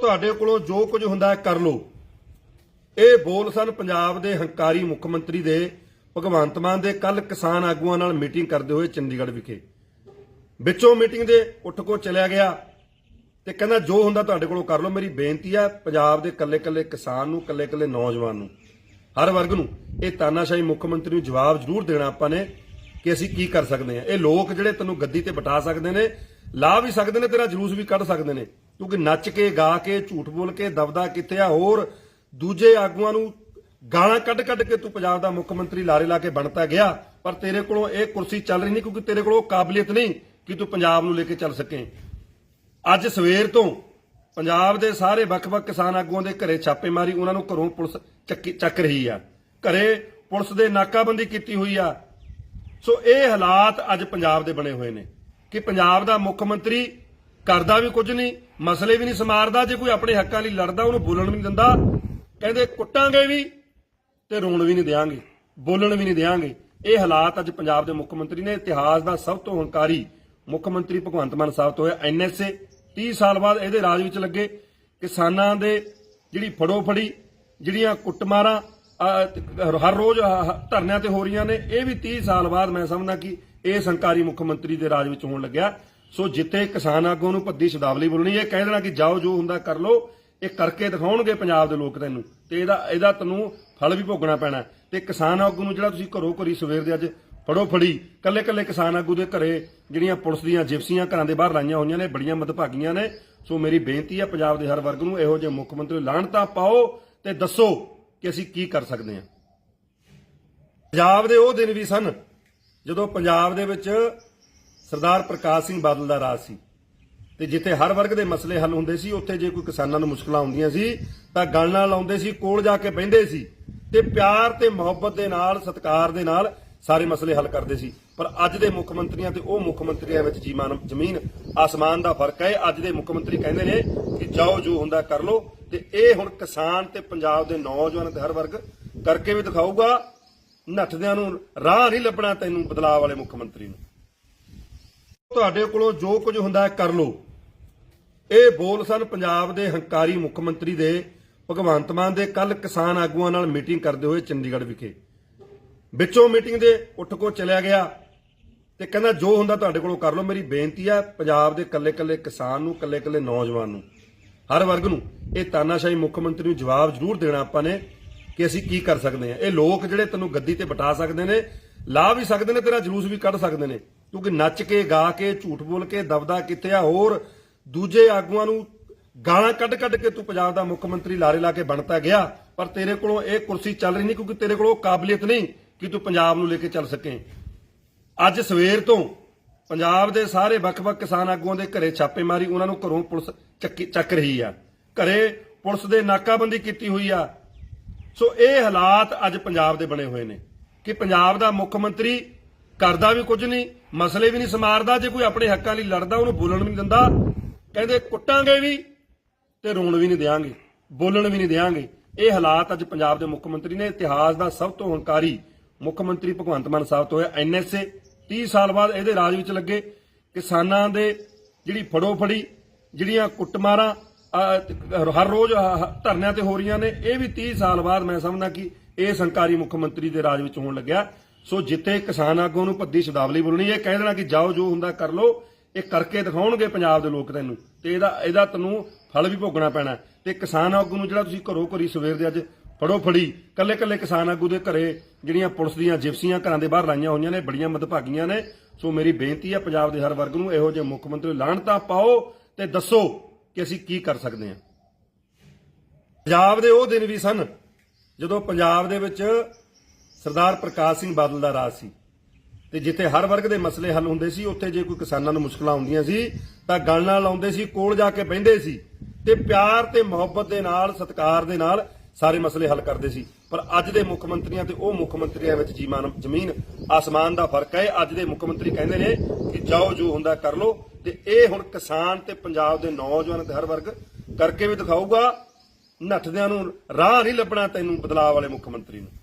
ਤੁਹਾਡੇ ਕੋਲੋਂ ਜੋ ਕੁਝ ਹੁੰਦਾ ਹੈ ਕਰ ਲਓ। ਇਹ ਬੋਲ ਸਨ ਪੰਜਾਬ ਦੇ ਹੰਕਾਰੀ ਮੁੱਖ ਮੰਤਰੀ ਦੇ। ਭਗਵੰਤ ਮਾਨ ਦੇ ਕੱਲ ਕਿਸਾਨ ਆਗੂਆਂ ਨਾਲ ਮੀਟਿੰਗ ਕਰਦੇ ਹੋਏ ਚੰਡੀਗੜ੍ਹ ਵਿਖੇ। ਵਿੱਚੋਂ ਮੀਟਿੰਗ ਦੇ ਉੱਠ ਕੋ ਚਲਿਆ ਗਿਆ ਤੇ ਕਹਿੰਦਾ ਜੋ ਹੁੰਦਾ ਤੁਹਾਡੇ ਕੋਲੋਂ ਕਰ ਲਓ। ਮੇਰੀ ਬੇਨਤੀ ਹੈ ਪੰਜਾਬ ਦੇ ਕੱਲੇ-ਕੱਲੇ ਕਿਸਾਨ ਨੂੰ ਕੱਲੇ-ਕੱਲੇ ਨੌਜਵਾਨ ਨੂੰ, ਹਰ ਵਰਗ ਨੂੰ ਇਹ ਤਾਨਾਸ਼ਾਹੀ ਮੁੱਖ ਮੰਤਰੀ ਨੂੰ ਜਵਾਬ ਜ਼ਰੂਰ ਦੇਣਾ ਆਪਾਂ ਨੇ ਕਿ ਅਸੀਂ ਕੀ ਕਰ ਸਕਦੇ ਹਾਂ। ਇਹ ਲੋਕ ਜਿਹੜੇ ਤੈਨੂੰ ਗੱਦੀ ਤੇ ਬਿਠਾ ਸਕਦੇ ਨੇ, ਲਾ ਵੀ ਸਕਦੇ ਨੇ ਤੇਰਾ ਜਲੂਸ ਵੀ ਕੱਢ ਸਕਦੇ ਨੇ। ਕਿਉਂਕਿ ਨੱਚ ਕੇ, ਗਾ ਕੇ, ਝੂਠ ਬੋਲ ਕੇ, ਦਬਦਾ ਕਿੱਥੇ ਆ? ਹੋਰ ਦੂਜੇ ਆਗੂਆਂ ਨੂੰ ਗਾਲਾਂ ਕੱਢ ਕੱਢ ਕੇ ਤੂੰ ਪੰਜਾਬ ਦਾ ਮੁੱਖ ਮੰਤਰੀ ਲਾਰੇ ਲਾ ਕੇ ਬਣਤਾ ਗਿਆ। ਪਰ ਤੇਰੇ ਕੋਲੋਂ ਇਹ ਕੁਰਸੀ ਚੱਲ ਰਹੀ ਨਹੀਂ ਕਿਉਂਕਿ ਤੇਰੇ ਕੋਲੋਂ ਕਾਬਲੀਅਤ ਨਹੀਂ ਕਿ ਤੂੰ ਪੰਜਾਬ ਨੂੰ ਲੈ ਕੇ ਚੱਲ ਸਕੇ। ਅੱਜ ਸਵੇਰ ਤੋਂ ਪੰਜਾਬ ਦੇ ਸਾਰੇ ਵੱਖ-ਵੱਖ ਕਿਸਾਨ ਆਗੂਆਂ ਦੇ ਘਰੇ ਛਾਪੇਮਾਰੀ ਉਹਨਾਂ ਨੂੰ ਘਰੋਂ ਪੁਲਿਸ ਚੱਕੀ ਚੱਕ ਰਹੀ ਆ। ਘਰੇ ਪੁਲਿਸ ਦੇ ਨਾਕਾਬੰਦੀ ਕੀਤੀ ਹੋਈ ਆ। ਸੋ ਇਹ ਹਾਲਾਤ ਅੱਜ ਪੰਜਾਬ ਦੇ ਬਣੇ ਹੋਏ ਨੇ ਕਿ ਪੰਜਾਬ ਦਾ ਮੁੱਖ ਮੰਤਰੀ ਕਰਦਾ ਵੀ ਕੁਝ ਨਹੀਂ ਮਸਲੇ ਵੀ ਨਹੀਂ ਸਮਾਰਦਾ ਜੇ ਕੋਈ ਆਪਣੇ ਹੱਕਾਂ ਲਈ ਲੜਦਾ ਉਹਨੂੰ ਬੋਲਣ ਵੀ ਨਹੀਂ ਦਿੰਦਾ ਕਹਿੰਦੇ ਕੁੱਟਾਂਗੇ ਵੀ ਤੇ ਰੋਣ ਵੀ ਨਹੀਂ ਦੇਾਂਗੇ ਬੋਲਣ ਵੀ ਨਹੀਂ ਦੇਾਂਗੇ ਇਹ ਹਾਲਾਤ ਅੱਜ ਪੰਜਾਬ ਦੇ ਮੁੱਖ ਮੰਤਰੀ ਨੇ ਇਤਿਹਾਸ ਦਾ ਸਭ ਤੋਂ ਹੰਕਾਰੀ ਮੁੱਖ ਮੰਤਰੀ ਭਗਵੰਤ ਮਾਨ ਸਾਹਿਬ ਤੋਂ ਹੋਇਆ ਐਨਐਸਏ। 30 ਸਾਲ ਬਾਅਦ ਇਹਦੇ ਰਾਜ ਵਿੱਚ ਲੱਗੇ ਕਿਸਾਨਾਂ ਦੇ ਜਿਹੜੀ ਫੜੋ ਫੜੀ ਜਿਹੜੀਆਂ ਕੁੱਟਮਾਰਾਂ ਅਹ, ਹਰ ਰੋਜ਼ ਧਰਨਿਆਂ ਤੇ ਹੋ ਰਹੀਆਂ ਨੇ ਇਹ ਵੀ 30 ਸਾਲ ਬਾਅਦ ਮੈਂ ਸਮਝਦਾ ਕਿ ਇਹ ਸੰਕਾਰੀ ਮੁੱਖ ਮੰਤਰੀ ਦੇ ਰਾਜ ਵਿੱਚ ਹੋਣ ਲੱਗਿਆ। ਸੋ ਜਿੱਥੇ ਕਿਸਾਨ ਆਗੂ ਨੂੰ ਭੱਦੀ ਸ਼ਬਦਾਵਲੀ ਬੋਲਣੀ ਇਹ ਕਹਿ ਦੇਣਾ ਕਿ ਜਾਓ, ਜੋ ਹੁੰਦਾ ਕਰ ਲਓ। ਇਹ ਕਰਕੇ ਦਿਖਾਉਣਗੇ ਪੰਜਾਬ ਦੇ ਲੋਕ ਤੈਨੂੰ। ਤੇ ਇਹਦਾ ਇਹਦਾ ਤੈਨੂੰ ਫਲ ਵੀ ਭੋਗਣਾ ਪੈਣਾ। ਤੇ ਕਿਸਾਨ ਆਗੂ ਨੂੰ ਜਿਹੜਾ ਤੁਸੀਂ ਘਰੋਂ ਘਰੀ ਸਵੇਰ ਦੇ ਅੱਜ ਫੜੋ ਫੜੀ ਕੱਲੇ ਕੱਲੇ ਕਿਸਾਨ ਆਗੂ ਦੇ ਘਰੇ ਜਿਹੜੀਆਂ ਪੁਲਿਸ ਦੀਆਂ ਜਿਪਸੀਆਂ ਘਰਾਂ ਦੇ ਬਾਹਰ ਲਾਈਆਂ ਹੋਈਆਂ ਨੇ, ਬੜੀਆਂ ਮਦਭਾਗੀਆਂ ਨੇ। ਸੋ ਮੇਰੀ ਬੇਨਤੀ ਹੈ ਪੰਜਾਬ ਦੇ ਹਰ ਵਰਗ ਨੂੰ ਇਹੋ ਜਿਹੇ ਮੁੱਖ ਮੰਤਰੀ ਲਾਹਣਤਾ ਪਾਓ ਤੇ ਦੱਸੋ ਕਿ ਅਸੀਂ ਕੀ ਕਰ ਸਕਦੇ ਹਾਂ। ਪੰਜਾਬ ਦੇ ਉਹ ਦਿਨ ਵੀ ਸਨ ਜਦੋਂ ਪੰਜਾਬ ਦੇ ਵਿੱਚ ਸਰਦਾਰ ਪ੍ਰਕਾਸ਼ ਸਿੰਘ ਬਾਦਲ ਦਾ ਰਾਜ ਸੀ। ਤੇ ਜਿੱਥੇ ਹਰ ਵਰਗ ਦੇ ਮਸਲੇ ਹੱਲ ਹੁੰਦੇ ਸੀ, ਉੱਥੇ ਜੇ ਕੋਈ ਕਿਸਾਨਾਂ ਨੂੰ ਮੁਸ਼ਕਲਾਂ ਆਉਂਦੀਆਂ ਸੀ, ਤਾਂ ਗੱਲ ਨਾਲ ਲਾਉਂਦੇ ਸੀ, ਕੋਲ ਜਾ ਕੇ ਬਹਿੰਦੇ ਸੀ ਤੇ ਪਿਆਰ ਤੇ ਮੁਹੱਬਤ ਦੇ ਨਾਲ, ਸਤਿਕਾਰ ਦੇ ਨਾਲ ਸਾਰੇ ਮਸਲੇ ਹੱਲ ਕਰਦੇ ਸੀ। ਪਰ ਅੱਜ ਦੇ ਮੁੱਖ ਮੰਤਰੀਆਂ ਤੇ ਉਹ ਮੁੱਖ ਮੰਤਰੀਆਂ ਵਿੱਚ ਜੀਮਾਨ ਜ਼ਮੀਨ, ਆਸਮਾਨ ਦਾ ਫ਼ਰਕ ਹੈ। ਅੱਜ ਦੇ ਮੁੱਖ ਮੰਤਰੀ ਕਹਿੰਦੇ ਨੇ ਕਿ ਜਾਓ ਜੋ ਹੁੰਦਾ ਕਰ ਲਓ ਤੇ ਇਹ ਹੁਣ ਕਿਸਾਨ ਤੇ ਪੰਜਾਬ ਦੇ ਨੌਜਵਾਨ ਤੇ ਹਰ ਵਰਗ ਕਰਕੇ ਵੀ ਦਿਖਾਊਗਾ। ਨੱਠਦਿਆਂ ਨੂੰ ਰਾਹ ਨਹੀਂ ਲੱਭਣਾ ਤੈਨੂੰ ਬਦਲਾਅ ਵਾਲੇ ਮੁੱਖ ਮੰਤਰੀ ਨੂੰ। ਤੁਹਾਡੇ ਕੋਲੋਂ ਜੋ ਕੁਝ ਹੁੰਦਾ ਹੈ ਕਰ ਲਓ। ਇਹ ਬੋਲ ਸਨ ਪੰਜਾਬ ਦੇ ਹੰਕਾਰੀ ਮੁੱਖ ਮੰਤਰੀ ਦੇ, ਭਗਵੰਤ ਮਾਨ ਦੇ ਕੱਲ ਕਿਸਾਨ ਆਗੂਆਂ ਨਾਲ ਮੀਟਿੰਗ ਕਰਦੇ ਹੋਏ ਚੰਡੀਗੜ੍ਹ ਵਿਖੇ। ਵਿੱਚੋਂ ਮੀਟਿੰਗ ਦੇ ਉੱਠ ਕੋ ਚਲਿਆ ਗਿਆ ਤੇ ਕਹਿੰਦਾ ਜੋ ਹੁੰਦਾ ਤੁਹਾਡੇ ਕੋਲੋਂ ਕਰ ਲਓ। ਮੇਰੀ ਬੇਨਤੀ ਹੈ ਪੰਜਾਬ ਦੇ ਕੱਲੇ-ਕੱਲੇ ਕਿਸਾਨ ਨੂੰ, ਕੱਲੇ-ਕੱਲੇ ਨੌਜਵਾਨ ਨੂੰ, ਹਰ ਵਰਗ ਨੂੰ ਇਹ ਤਾਨਾਸ਼ਾਹੀ ਮੁੱਖ ਮੰਤਰੀ ਨੂੰ ਜਵਾਬ ਜ਼ਰੂਰ ਦੇਣਾ ਆਪਾਂ ਨੇ ਕਿ ਅਸੀਂ ਕੀ ਕਰ ਸਕਦੇ ਹਾਂ। ਇਹ ਲੋਕ ਜਿਹੜੇ ਤੈਨੂੰ ਗੱਦੀ ਤੇ ਬਿਠਾ ਸਕਦੇ ਨੇ, ਲਾ ਵੀ ਸਕਦੇ ਨੇ ਤੇਰਾ ਜਲੂਸ ਵੀ ਕੱਢ ਸਕਦੇ ਨੇ। ਕਿਉਂਕਿ ਨੱਚ ਕੇ, ਗਾ ਕੇ, ਝੂਠ ਬੋਲ ਕੇ, ਦਬਦਾ ਕਿੱਥੇ ਆ? ਹੋਰ ਦੂਜੇ ਆਗੂਆਂ ਨੂੰ ਗਾਲਾਂ ਕੱਢ ਕੱਢ ਕੇ ਤੂੰ ਪੰਜਾਬ ਦਾ ਮੁੱਖ ਮੰਤਰੀ ਲਾਰੇ ਲਾ ਕੇ ਬਣਤਾ ਗਿਆ। ਪਰ ਤੇਰੇ ਕੋਲੋਂ ਇਹ ਕੁਰਸੀ ਚੱਲ ਰਹੀ ਨਹੀਂ ਕਿਉਂਕਿ ਤੇਰੇ ਕੋਲੋਂ ਕਾਬਲੀਅਤ ਨਹੀਂ ਕਿ ਤੂੰ ਪੰਜਾਬ ਨੂੰ ਲੈ ਕੇ ਚੱਲ ਸਕੇ। ਅੱਜ ਸਵੇਰ ਤੋਂ ਪੰਜਾਬ ਦੇ ਸਾਰੇ ਵੱਖ-ਵੱਖ ਕਿਸਾਨ ਆਗੂਆਂ ਦੇ ਘਰੇ ਛਾਪੇ ਮਾਰੀ ਉਹਨਾਂ ਨੂੰ ਘਰੋਂ ਪੁਲਿਸ ਚੱਕੀ, ਚੱਕ ਰਹੀ ਆ। ਘਰੇ ਪੁਲਿਸ ਦੇ ਨਾਕਾਬੰਦੀ ਕੀਤੀ ਹੋਈ ਆ। ਸੋ ਇਹ ਹਾਲਾਤ ਅੱਜ ਪੰਜਾਬ ਦੇ ਬਣੇ ਹੋਏ ਨੇ ਕਿ ਪੰਜਾਬ ਦਾ ਮੁੱਖ ਮੰਤਰੀ ਕਰਦਾ ਵੀ ਕੁਝ ਨਹੀਂ ਮਸਲੇ ਵੀ ਨਹੀਂ ਸਮਾਰਦਾ ਜੇ ਕੋਈ ਆਪਣੇ ਹੱਕਾਂ ਲਈ ਲੜਦਾ ਉਹਨੂੰ ਬੋਲਣ ਵੀ ਨਹੀਂ ਦਿੰਦਾ। ਕਹਿੰਦੇ ਕੁੱਟਾਂਗੇ ਵੀ ਤੇ ਰੋਣ ਵੀ ਨਹੀਂ ਦੇਾਂਗੇ ਬੋਲਣ ਵੀ ਨਹੀਂ ਦੇਾਂਗੇ ਇਹ ਹਾਲਾਤ ਅੱਜ ਪੰਜਾਬ ਦੇ ਮੁੱਖ ਮੰਤਰੀ ਨੇ ਇਤਿਹਾਸ ਦਾ ਸਭ ਤੋਂ ਹੰਕਾਰੀ ਮੁੱਖ ਮੰਤਰੀ ਭਗਵੰਤ ਮਾਨ ਸਾਹਿਬ ਤੋਂ ਹੋਇਆ ਐਨਐਸਏ। 30 ਸਾਲ ਬਾਅਦ ਇਹਦੇ ਰਾਜ ਵਿੱਚ ਲੱਗੇ ਕਿਸਾਨਾਂ ਦੇ ਜਿਹੜੀ ਫੜੋ ਫੜੀ ਜਿਹੜੀਆਂ ਕੁੱਟਮਾਰਾਂ ਅਹ, ਹਰ ਰੋਜ਼ ਧਰਨਿਆਂ ਤੇ ਹੋ ਰਹੀਆਂ ਨੇ ਇਹ ਵੀ 30 ਸਾਲ ਬਾਅਦ ਮੈਂ ਸਮਝਦਾ ਕਿ ਇਹ ਸੰਕਾਰੀ ਮੁੱਖ ਮੰਤਰੀ ਦੇ ਰਾਜ ਵਿੱਚ ਹੋਣ ਲੱਗਿਆ। ਸੋ ਜਿੱਥੇ ਕਿਸਾਨ ਆਗੂ ਨੂੰ ਭੱਦੀ ਸ਼ਬਦਾਵਲੀ ਬੋਲਣੀ, ਇਹ ਕਹਿ ਦੇਣਾ ਕਿ ਜਾਓ, ਜੋ ਹੁੰਦਾ ਕਰ ਲਓ। ਇਹ ਕਰਕੇ ਦਿਖਾਉਣਗੇ ਪੰਜਾਬ ਦੇ ਲੋਕ ਤੈਨੂੰ। ਤੇ ਇਹਦਾ ਇਹਦਾ ਤੈਨੂੰ ਫਲ ਵੀ ਭੋਗਣਾ ਪੈਣਾ। ਤੇ ਕਿਸਾਨ ਆਗੂ ਨੂੰ ਜਿਹੜਾ ਤੁਸੀਂ ਘਰੋਂ ਘਰੀ ਸਵੇਰ ਦੇ ਅੱਜ ਫੜੋ ਫੜੀ ਕੱਲੇ ਕੱਲੇ ਕਿਸਾਨ ਆਗੂ ਦੇ ਘਰੇ ਜਿਹੜੀਆਂ ਪੁਲਿਸ ਦੀਆਂ ਜਿਪਸੀਆਂ ਘਰਾਂ ਦੇ ਬਾਹਰ ਲਾਈਆਂ ਹੋਈਆਂ ਨੇ, ਬੜੀਆਂ ਮਦਭਾਗੀਆਂ ਨੇ। ਸੋ ਮੇਰੀ ਬੇਨਤੀ ਹੈ ਪੰਜਾਬ ਦੇ ਹਰ ਵਰਗ ਨੂੰ ਇਹੋ ਜਿਹੇ ਮੁੱਖ ਮੰਤਰੀ ਲਾਹਣਤਾ ਪਾਓ ਤੇ ਦੱਸੋ ਕਿ ਅਸੀਂ ਕੀ ਕਰ ਸਕਦੇ ਹਾਂ। ਪੰਜਾਬ ਦੇ ਉਹ ਦਿਨ ਵੀ ਸਨ ਜਦੋਂ ਪੰਜਾਬ ਦੇ ਵਿੱਚ ਸਰਦਾਰ ਪ੍ਰਕਾਸ਼ ਸਿੰਘ ਬਾਦਲ ਦਾ ਰਾਜ ਸੀ। ਤੇ ਜਿੱਥੇ ਹਰ ਵਰਗ ਦੇ ਮਸਲੇ ਹੱਲ ਹੁੰਦੇ ਸੀ, ਉੱਥੇ ਜੇ ਕੋਈ ਕਿਸਾਨਾਂ ਨੂੰ ਮੁਸ਼ਕਲਾਂ ਆਉਂਦੀਆਂ ਸੀ, ਤਾਂ ਗੱਲ ਨਾਲ ਲਾਉਂਦੇ ਸੀ, ਕੋਲ ਜਾ ਕੇ ਬਹਿੰਦੇ ਸੀ ਤੇ ਪਿਆਰ ਤੇ ਮੁਹੱਬਤ ਦੇ ਨਾਲ, ਸਤਿਕਾਰ ਦੇ ਨਾਲ ਸਾਰੇ ਮਸਲੇ ਹੱਲ ਕਰਦੇ ਸੀ। ਪਰ ਅੱਜ ਦੇ ਮੁੱਖ ਮੰਤਰੀਆਂ ਤੇ ਉਹ ਮੁੱਖ ਮੰਤਰੀਆਂ ਵਿੱਚ ਜੀਮਾਨ ਜ਼ਮੀਨ, ਆਸਮਾਨ ਦਾ ਫ਼ਰਕ ਹੈ। ਅੱਜ ਦੇ ਮੁੱਖ ਮੰਤਰੀ ਕਹਿੰਦੇ ਨੇ ਕਿ ਜਾਓ ਜੋ ਹੁੰਦਾ ਕਰ ਲਓ। ਤੇ ਇਹ ਹੁਣ ਕਿਸਾਨ ਤੇ ਪੰਜਾਬ ਦੇ ਨੌਜਵਾਨ ਤੇ ਹਰ ਵਰਗ ਕਰਕੇ ਵੀ ਦਿਖਾਊਗਾ। ਨੱਠਦਿਆਂ ਨੂੰ ਰਾਹ ਨਹੀਂ ਲੱਭਣਾ ਤੈਨੂੰ ਬਦਲਾਅ ਵਾਲੇ ਮੁੱਖ ਮੰਤਰੀ ਨੂੰ।